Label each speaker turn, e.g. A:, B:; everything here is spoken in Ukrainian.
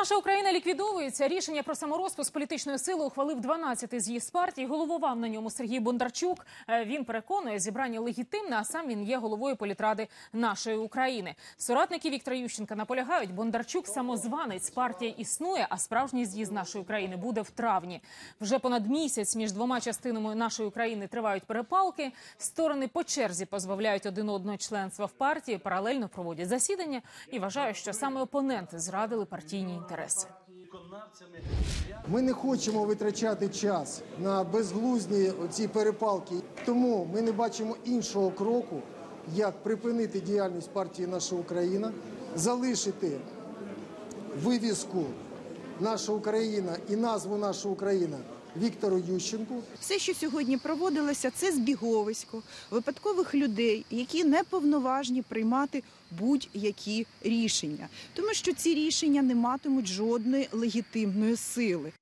A: Наша Україна ліквідовується. Рішення про саморозпуск політичної сили ухвалив 12-й з'їзд партії. Головував на ньому Сергій Бондарчук. Е, Він переконує, зібрання легітимне, а сам він є головою політради нашої України. Соратники Віктора Ющенка наполягають, Бондарчук самозванець. Партія існує, а справжній з'їзд нашої країни буде в травні. Вже понад місяць між двома частинами нашої України тривають перепалки. Сторони по черзі позбавляють один одного членства в партії, паралельно проводять засідання і вважаю, що саме опоненти зрадили партійні інтереси.
B: Ми не хочемо витрачати час на безглузні ці перепалки, тому ми не бачимо іншого кроку, як припинити діяльність партії Наша Україна, залишити вивіску Наша Україна і назву Наша Україна Віктору Ющенку.
C: Все, що сьогодні проводилося, це збіговисько випадкових людей, які не повноважні приймати будь-які рішення, тому що ці рішення не матимуть жодної легітимної сили.